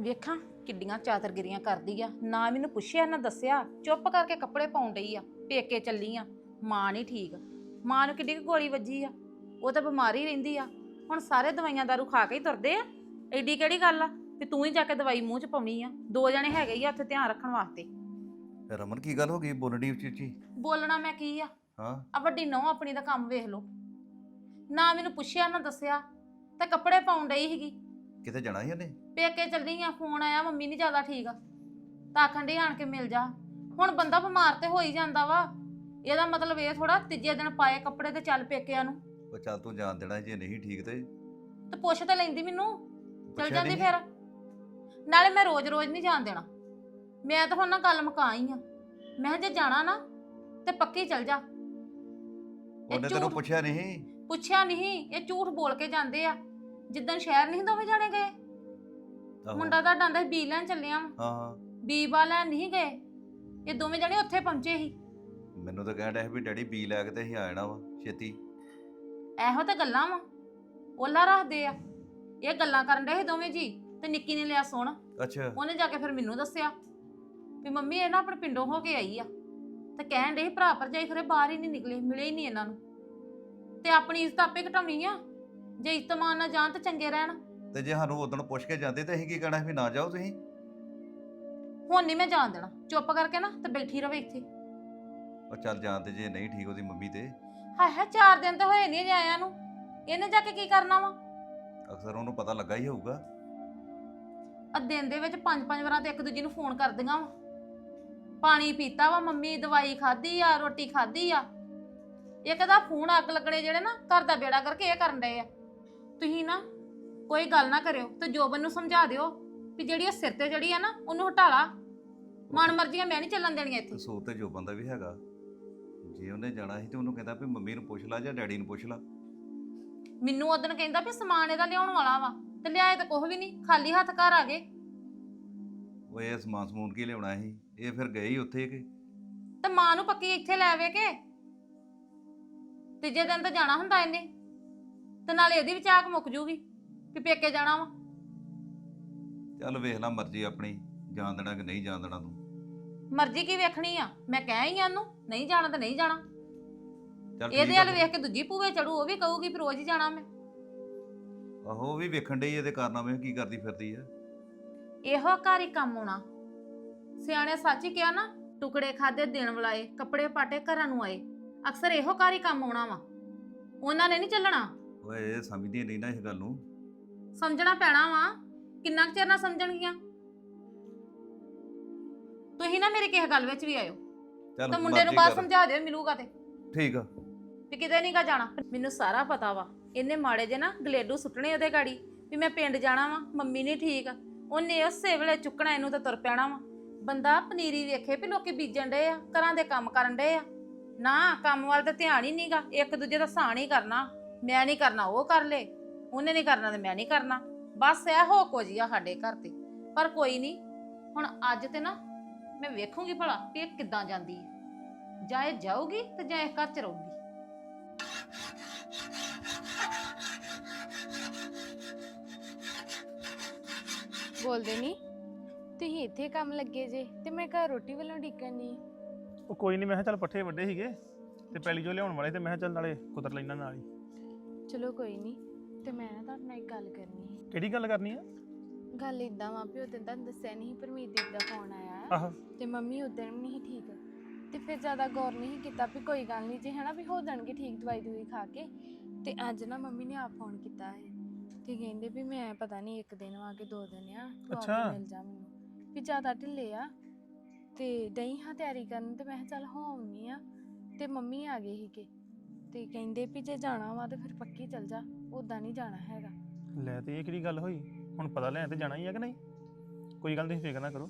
Speaker 6: ਵੇਖਾਂ ਕਿੱਡੀਆਂ ਚਾਤਰਗਿਰੀਆਂ ਕਰਦੀ ਆ। ਨਾ ਮੈਨੂੰ ਪੁੱਛਿਆ, ਨਾ ਦੱਸਿਆ। ਚੁੱਪ ਕਰਕੇ ਕੱਪੜੇ ਪਾਉਣ ਡਈ ਆ। ਪੇਕੇ ਚੱਲੀ ਆ। ਮਾਂ ਨਹੀਂ ਠੀਕ। ਮਾਂ ਨੂੰ ਕਿੱਡੀ ਕੁ ਗੋਲੀ ਵੱਜੀ ਆ ਉਹ ਤਾਂ ਬਿਮਾਰੀ ਰਹਿੰਦੀ ਆ। ਹੁਣ ਸਾਰੇ ਦਵਾਈਆਂ ਦਾਰੂ ਖਾ ਕੇ ਹੀ ਤੁਰਦੇ ਆ। ਐਡੀ ਕਿਹੜੀ ਗੱਲ ਆ ਵੀ ਤੂੰ ਹੀ ਜਾ ਕੇ ਦਵਾਈ ਮੂੰਹ 'ਚ ਪਾਉਣੀ ਆ। ਦੋ ਜਣੇ ਹੈਗੇ ਹੀ ਆ ਉੱਥੇ ਧਿਆਨ ਰੱਖਣ ਵਾਸਤੇ।
Speaker 7: ਰਮਨ ਕੀ ਗੱਲ ਹੋ ਗਈ ਬੋਲਣੀ ਉੱਚੀ ਉੱਚੀ?
Speaker 6: ਬੋਲਣਾ ਮੈਂ ਕੀ ਆ?
Speaker 7: ਹਾਂ।
Speaker 6: ਆ ਵੱਡੀ ਨੌ ਆਪਣੀ ਦਾ ਕੰਮ ਵੇਖ ਲਓ। ਨਾ ਮੈਨੂੰ ਪੁੱਛਿਆ ਨਾ ਦੱਸਿਆ। ਤੇ ਕੱਪੜੇ ਪਾਉਣ ਡਈ ਸੀਗੀ।
Speaker 7: ਕਿਤੇ ਜਾਣਾ ਸੀ ਉਹਨੇ?
Speaker 6: ਪੇਕੇ ਚੱਲੀ ਆ ਫੋਨ ਆਇਆ ਮੰਮੀ ਨਹੀਂ ਜ਼ਿਆਦਾ ਠੀਕ। ਤਾਂ ਆਖਣ ਡਈ ਆਣ ਕੇ ਮਿਲ ਜਾ। ਹੁਣ ਬੰਦਾ ਬਿਮਾਰ ਤੇ ਹੋ ਹੀ ਜਾਂਦਾ ਵਾ। ਇਹਦਾ ਮਤਲਬ ਇਹ ਥੋੜਾ ਤੀਜੇ ਦਿਨ ਪਾਏ ਕੱਪੜੇ ਤੇ ਚੱਲ ਪੇਕਿਆਂ ਨੂੰ।
Speaker 7: ਉਹ ਚੱਲ ਤੂੰ ਜਾਣ ਦੇਣਾ ਜੇ ਨਹੀਂ ਠੀਕ ਤੇ।
Speaker 6: ਤੇ ਪੁੱਛ ਤੇ ਲੈਂਦੀ ਮੈਨੂੰ। ਚਲ
Speaker 7: ਪੁੱਛਿਆ
Speaker 6: ਜਾਂਦੀ
Speaker 7: ਨਹੀਂ?
Speaker 6: ਫਿਰ। ਨਾਲੇ ਮੈਂ ਰੋਜ਼-ਰੋਜ਼ ਨਹੀਂ ਜਾਣ ਦੇਣਾ। ਮੈਂ ਤਾਂ ਹੁਣ ਨਾ ਗੱਲ ਮੁਕਾ ਆਈ ਆ। ਮੈਂ ਕਿਹਾ ਜੇ ਜਾਣਾ ਨਾ ਤੇ ਪੱਕੀ ਚੱਲ ਜਾ। ਇਹ
Speaker 7: ਉਹਨੇ ਤੈਨੂੰ
Speaker 6: ਝੂਠ-
Speaker 7: ਪੁੱਛਿਆ ਨਹੀਂ?
Speaker 6: ਪੁੱਛਿਆ ਨਹੀਂ। ਇਹ ਝੂਠ ਬੋਲ ਕੇ ਜਾਂਦੇ ਆ। ਜਿੱਦਣ ਸ਼ਹਿਰ ਨਹੀਂ ਦੋਵੇਂ ਜਾਣੇ ਗਏ?
Speaker 7: ਆਹੋ।
Speaker 6: ਮੁੰਡਾ ਦਾ ਡਾਂਦਾ ਬੀ ਲੈਣ ਚੱਲਿਆ।
Speaker 7: ਹਾਂ ਹਾਂ।
Speaker 6: ਬੀਬਾ ਲੈਣ ਨਹੀਂ ਗਏ। ਇਹ ਦੋਵੇਂ ਜਣੇ ਉੱਥੇ ਪਹੁੰਚੇ ਸੀ।
Speaker 7: ਮੈਨੂੰ ਤਾਂ ਕਹਿਣ ਡਿਆ ਸੀ ਵੀ ਡੈਡੀ ਬੀ ਲੈ ਕੇ ਤੇ ਅਸੀਂ ਆ ਜਾਣਾ ਵਾ ਛੇਤੀ।
Speaker 6: ਇਹੋ ਤਾਂ ਗੱਲਾਂ ਵਾ ਉਹਲਾ ਰੱਖਦੇ ਆ। ਇਹ ਗੱਲਾਂ ਕਰਨ ਦੇ ਦੋਵੇਂ ਜੀ ਤੇ ਨਿੱਕੀ ਨੇ ਲਿਆ ਸੁਣ
Speaker 7: ਅੱਛਾ।
Speaker 6: ਉਹਨੇ ਜਾ ਕੇ ਫਿਰ ਮੈਨੂੰ ਦੱਸਿਆ ਵੀ ਮੰਮੀ ਇਹ ਨਾ ਆਪਣੇ ਪਿੰਡੋਂ ਹੋ ਕੇ ਆਈ ਆ। ਤੇ ਕਹਿਣ ਦੇ ਭਰਾ ਭਰਜਾਈ ਖਰੇ ਬਾਹਰ ਹੀ ਨਹੀਂ ਨਿਕਲੇ ਮਿਲੇ ਹੀ ਨਹੀਂ ਇਹਨਾਂ ਨੂੰ। ਤੇ ਆਪਣੀ ਇੱਜ਼ਤ ਆਪੇ ਘਟਾਉਣੀ ਆ। ਜੇ ਇੱਜ਼ਤ ਮਾਨ ਨਾ ਜਾਣ ਤੇ ਚੰਗੇ ਰਹਿਣ।
Speaker 7: ਤੇ ਜੇ ਸਾਨੂੰ ਉਦੋਂ ਪੁੱਛ ਕੇ ਜਾਂਦੇ ਤੇ ਅਸੀਂ ਕੀ ਕਹਿਣਾ ਸੀ ਵੀ ਨਾ ਜਾਓ ਤੁਸੀਂ?
Speaker 6: ਹੁਣ ਨਹੀਂ ਮੈਂ ਜਾਣ ਦੇਣਾ। ਚੁੱਪ ਕਰਕੇ ਨਾ ਤੇ ਬੈਠੀ ਰਵੇ ਇੱਥੇ।
Speaker 7: ਉਹ ਚੱਲ ਜਾਣ ਤੇ ਜੇ ਨਹੀਂ ਠੀਕ ਉਹਦੀ ਮੰਮੀ ਤੇ।
Speaker 6: ਹਾਏ ਹਾਏ ਚਾਰ ਦਿਨ ਤਾਂ ਹੋਏ ਨਹੀਂ ਜੇ ਆਇਆ ਨੂੰ। ਇਹਨੇ ਜਾ ਕੇ ਕੀ ਕਰਨਾ ਵਾ?
Speaker 7: ਅਕਸਰ ਉਹਨੂੰ ਪਤਾ ਲੱਗਾ ਹੀ ਹੋਊਗਾ।
Speaker 6: ਆ ਦਿਨ ਦੇ ਵਿੱਚ ਪੰਜ ਪੰਜ ਵਾਰਾਂ ਤੇ ਇੱਕ ਦੂਜੀ ਨੂੰ ਫੋਨ ਕਰਦੀਆਂ ਵਾ। ਪਾਣੀ ਪੀਤਾ ਵਾ ਮੰਮੀ ਦਵਾਈ ਖਾਧੀ ਆ ਰੋਟੀ ਖਾਧੀ ਆ। ਇੱਕ ਦਾ ਫੋਨ ਅੱਗ ਲੱਗਣੇ ਜਿਹੜੇ ਨਾ ਘਰ ਦਾ ਬੇੜਾ ਕਰਕੇ ਇਹ ਕਰਨ ਡਏ ਆ। ਤੁਸੀਂ ਨਾ ਕੋਈ ਗੱਲ ਨਾ ਕਰਿਓ ਤੇ ਜੋਬਨ ਨੂੰ ਸਮਝਾ ਦਿਓ ਵੀ ਜਿਹੜੀ ਇਹ ਸਿਰ ਤੇ ਜਿਹੜੀ ਆ ਨਾ ਉਹਨੂੰ ਹਟਾਲਾ ਮਨ ਮਰਜ਼ੀਆਂ ਮੈਂ ਨਹੀਂ ਚੱਲਣ ਦੇਣੀਆਂ ਇੱਥੇ।
Speaker 7: ਕਸੂਰ ਤੇ ਜੋ ਬੰਦਾ ਵੀ ਹੈਗਾ। ਜੇ ਉਹਨੇ ਜਾਣਾ ਸੀ ਤੇ ਉਹਨੂੰ ਕਹਿੰਦਾ ਵੀ ਮੰਮੀ ਨੂੰ ਪੁੱਛ ਲੈ ਜਾਂ ਡੈਡੀ ਨੂੰ ਪੁੱਛ ਲੈ।
Speaker 6: ਮੈਨੂੰ ਉਦੋਂ ਕਹਿੰਦਾ ਵੀ ਸਮਾਨ ਇਹਦਾ ਲਿਆਉਣ ਵਾਲਾ ਵਾ ਤੇ ਲਿਆਏ ਤਾਂ ਕੁਝ ਵੀ ਨਹੀਂ ਖਾਲੀ ਹੱਥ ਘਰ ਆ ਗਏ।
Speaker 7: ਉਹ ਇਹ ਸਮਾਨ ਸਮੂਨ ਕੀ ਲਿਆਉਣਾ ਸੀ? ਇਹ ਫਿਰ ਗਏ ਹੀ ਉੱਥੇ ਕਿ?
Speaker 6: ਤੇ ਮਾਂ ਨੂੰ ਪੱਕੀ ਇੱਥੇ ਲੈ ਆਵੇ ਕੇ? ਤੀਜੇ ਦਿਨ ਤਾਂ ਜਾਣਾ ਹੁੰਦਾ ਇਹਨੇ। ਤੇ ਨਾਲੇ ਇਹਦੀ ਵੀ ਚਾਕ ਮੁੱਕ ਜੂਗੀ ਵੀ ਪੇਕੇ ਜਾਣਾ ਵਾ।
Speaker 7: ਚੱਲ ਵੇਖ ਲੈ ਮਰਜ਼ੀ ਆਪਣੀ ਜਾਣ ਦੇਣਾ ਕਿ ਨਹੀਂ ਜਾਣ ਦੇਣਾ ਤੂੰ।
Speaker 6: ਮਰਜ਼ੀ ਕੀ ਵੇਖਣੀ ਆ? ਮੈਂ ਕਹਿ ਹੀ ਆ ਉਹਨੂੰ ਨਹੀਂ ਜਾਣਾ ਤਾਂ ਨਹੀਂ ਜਾਣਾ।
Speaker 7: ਚੱਲ
Speaker 6: ਇਹਦੇ
Speaker 7: ਆ
Speaker 6: ਵੱਲ ਵੇਖ ਕੇ ਦੂਜੀ ਪੂਵੇ ਚੜੂ ਉਹ ਵੀ ਕਹੂਗੀ ਵੀ ਰੋਜ਼ ਹੀ ਜਾਣਾ ਮੈਂ।
Speaker 7: ਆਹੋ ਉਹ ਵੀ ਵੇਖਣ ਡਈ ਇਹਦੇ ਕਾਰਨਾਮੇ ਕੀ ਕਰਦੀ ਫਿਰਦੀ ਆ।
Speaker 6: ਇਹੋ ਘਰ ਹੀ ਕੰਮ ਆਉਣਾ ਸਿਆਣੇ ਸੱਚ ਹੀ ਕਿਹਾ ਨਾ ਟੁਕੜੇ ਖਾਦੇ ਦੇਣ ਵਾਲੇ ਕੱਪੜੇ ਪਾਟੇ ਘਰਾਂ ਨੂੰ ਆਏ। ਅਕਸਰ ਇਹੋ ਘਰ ਹੀ ਕੰਮ ਆਉਣਾ ਵਾ। ਉਹਨਾਂ ਨੇ ਨਹੀਂ ਚੱਲਣਾ।
Speaker 7: ਓਏ ਇਹ ਸਮਝਦੀ ਨਹੀਂ ਨਾ ਇਸ ਗੱਲ ਨੂੰ।
Speaker 6: ਸਮਝਣਾ ਪੈਣਾ ਵਾ। ਕਿੰਨਾ ਕੁ ਚਿਰ ਨਾ ਸਮਝਣਗੀਆਂ? ਤੁਸੀਂ ਨਾ ਮੇਰੇ ਕਿਸੇ ਗੱਲ ਵਿੱਚ ਵੀ ਆਇਓ।
Speaker 7: ਚੱਲ
Speaker 6: ਤਾਂ ਮੁੰਡੇ ਨੂੰ
Speaker 7: ਮਰਜ਼ੀ
Speaker 6: ਬਾਅਦ
Speaker 7: ਕਰ।
Speaker 6: ਸਮਝਾ ਦਿਓ ਮਿਲੂਗਾ ਤੇ।
Speaker 7: ਠੀਕ ਆ।
Speaker 6: ਵੀ ਕਿਤੇ ਨਹੀਂਗਾ ਜਾਣਾ। ਮੈਨੂੰ ਸਾਰਾ ਪਤਾ ਵਾ। ਇਹਨੇ ਮਾੜੇ ਜੇ ਨਾ ਗਲੇਡੂ ਸੁੱਟਣੇ ਉਹਦੇ ਗਾੜੀ ਵੀ ਮੈਂ ਪਿੰਡ ਜਾਣਾ ਵਾ ਮੰਮੀ ਨਹੀਂ ਠੀਕ। ਉਹਨੇ ਉਸੇ ਵੇਲੇ ਚੁੱਕਣਾ ਇਹਨੂੰ ਤਾਂ ਤੁਰ ਪੈਣਾ ਵਾ। ਬੰਦਾ ਪਨੀਰੀ ਵੇਖੇ ਵੀ ਲੋਕੀ ਬੀਜਣ ਡਏ ਆ ਘਰਾਂ ਦੇ ਕੰਮ ਕਰਨ ਡਏ ਆ। ਨਾ ਕੰਮ ਵੱਲ ਤਾਂ ਧਿਆਨ ਹੀ ਨਹੀਂਗਾ ਇੱਕ ਦੂਜੇ ਦਾ ਸਾਨ ਹੀ ਕਰਨਾ। ਮੈਂ ਨਹੀਂ ਕਰਨਾ ਉਹ ਕਰ ਲੇ। ਉਹਨੇ ਨਹੀਂ ਕਰਨਾ ਤੇ ਮੈਂ ਨਹੀਂ ਕਰਨਾ। ਬਸ ਇਹ ਹੋ ਕੁਝ ਹੀ ਆ ਸਾਡੇ ਘਰ ਤੇ। ਪਰ ਕੋਈ ਨਹੀਂ ਹੁਣ ਅੱਜ ਤੇ ਨਾ ਮੈਂ ਵੇਖੂੰਗੀ ਭਲਾ ਵੀ ਇਹ ਕਿੱਦਾਂ ਜਾਂਦੀ ਹੈ। ਜਾਂ ਇਹ ਜਾਊਗੀ ਤੇ ਜਾਂ ਇਹ ਘਰ ਚ ਰਹੂਗੀ।
Speaker 5: ਬੋਲਦੇ ਨਹੀਂ ਤੁਸੀਂ ਇੱਥੇ ਕੰਮ ਲੱਗੇ ਜੇ ਤੇ ਮੈਂ ਘਰ ਰੋਟੀ ਵੱਲੋਂ ਡਿੱਕਣ ਦੀ
Speaker 8: ਉਹ ਕੋਈ ਨਹੀਂ ਮੈਂ ਕਿਹਾ ਚੱਲ ਪੱਠੇ ਵੱਡੇ ਸੀਗੇ ਤੇ ਪੈਲੀ ਜੋ ਲਿਆਉਣ ਵਾਲੇ ਤੇ ਮੈਂ ਕਿਹਾ ਚੱਲ ਨਾਲੇ ਕੁਤਰ ਲੈਣਾ ਨਾਲ ਹੀ।
Speaker 5: ਚਲੋ ਕੋਈ ਨਹੀਂ ਤੇ ਮੈਂ ਨਾ ਤੁਹਾਡੇ ਨਾਲ ਇੱਕ ਗੱਲ ਕਰਨੀ ਸੀ
Speaker 8: ਕਿਹੜੀ ਗੱਲ ਕਰਨੀ ਆ?
Speaker 5: ਗੱਲ ਇਦਾਂ ਵਾ ਵੀ ਉਦੋਂ ਤੁਹਾਨੂੰ ਦੱਸਿਆ ਨਹੀਂ ਪਰਮੀਤ ਦੀ ਦਾ ਫੋਨ ਆਇਆ।
Speaker 8: ਆਹੋ।
Speaker 5: ਤੇ ਮੰਮੀ ਉਦੋਂ ਵੀ ਨਹੀਂ ਠੀਕ। ਤੇ ਫਿਰ ਜ਼ਿਆਦਾ ਗੌਰ ਨਹੀਂ ਕੀਤਾ ਵੀ ਕੋਈ ਗੱਲ ਨਹੀਂ ਜੀ ਹਨਾ ਵੀ ਹੋ ਜਾਣਗੇ ਠੀਕ ਦਵਾਈ ਦੂਈ ਖਾ ਕੇ। ਤੇ ਅੱਜ ਨਾ ਮੰਮੀ ਨੇ ਆਪ ਫੋਨ ਕੀਤਾ ਹੈ ਤੇ ਕਹਿੰਦੇ ਵੀ ਮੈਂ ਪਤਾ ਨਹੀਂ ਇੱਕ ਦਿਨ ਆ ਕੇ ਦੋ ਦਿਨ ਆ ਤੂੰ ਆ
Speaker 8: ਅੱਛਾ।
Speaker 5: ਮਿਲ ਜਾ ਮੈਨੂੰ। ਵੀ ਜ਼ਿਆਦਾ ਢਿੱਲੇ ਆ। ਤੇ ਡਈ ਹਾਂ ਤਿਆਰੀ ਕਰਨ ਤੇ ਮੈਂ ਕਿਹਾ ਚੱਲ ਹੋ ਆਉਂਦੀ ਆ। ਤੇ ਮੰਮੀ ਆ ਗਏ ਸੀਗੇ। ਤੇ ਕਹਿੰਦੇ ਵੀ ਜੇ ਜਾਣਾ ਵਾ ਤੇ ਫਿਰ ਪੱਕੀ ਚੱਲ ਜਾ। ਉਦਾਂ ਨਹੀਂ ਜਾਣਾ ਹੈਗਾ।
Speaker 8: ਲੈ ਤੇ ਇਹ ਕਿਹੜੀ ਗੱਲ ਹੋਈ? ਹੁਣ ਪਤਾ ਲੈਣ ਤੇ ਜਾਣਾ ਹੀ ਆ ਕਿ ਨਹੀਂ? ਕੋਈ ਗੱਲ ਨਹੀਂ ਫਿਕਰ ਨਾ ਕਰੋ।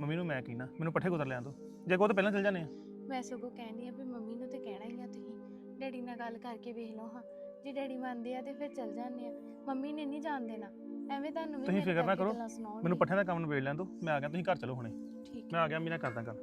Speaker 8: ਮੰਮੀ ਨੂੰ ਮੈਂ ਕਹਿਣਾ ਮੈਨੂੰ ਪੱਠੇ ਕੁਤਰ ਲੈਣ ਦੋ ਜੇ ਕੋ ਤਾਂ ਪਹਿਲਾਂ ਚੱਲ ਜਾਂਦੇ ਆ।
Speaker 5: ਮੈਂ ਸਗੋਂ ਕਹਿੰਦੀ ਆ ਵੀ ਮੰਮੀ ਨੂੰ ਤੇ ਕਹਿਣਾ ਹੀ ਆ ਤੁਸੀਂ। ਡੈਡੀ ਨਾਲ ਗੱਲ ਕਰਕੇ ਵੇਖ ਲਓ ਹਾਂ। ਜੇ ਡੈਡੀ ਮੰਨਦੇ ਆ ਤੇ ਫਿਰ ਚੱਲ ਜਾਂਦੇ ਆ। ਮੰਮੀ ਨੇ ਨਹੀਂ ਜਾਣ ਦੇਣਾ। ਐਵੇਂ ਤੁਹਾਨੂੰ ਵੀ
Speaker 8: ਤੁਸੀਂ ਫਿਕਰ ਨਾ ਕਰੋ। ਮੈਨੂੰ ਪੱਠਿਆਂ ਦਾ ਕੰਮ ਨਿਬੇੜ ਲੈਣ ਦੋ ਮੈਂ ਆ ਗਿਆ ਤੁਸੀਂ ਘਰ ਚਲੋ ਹੁਣੇ। ਮੈਂ ਆ ਗਿਆ ਮੇਰਾ ਕਰਦਾ ਗੱਲ।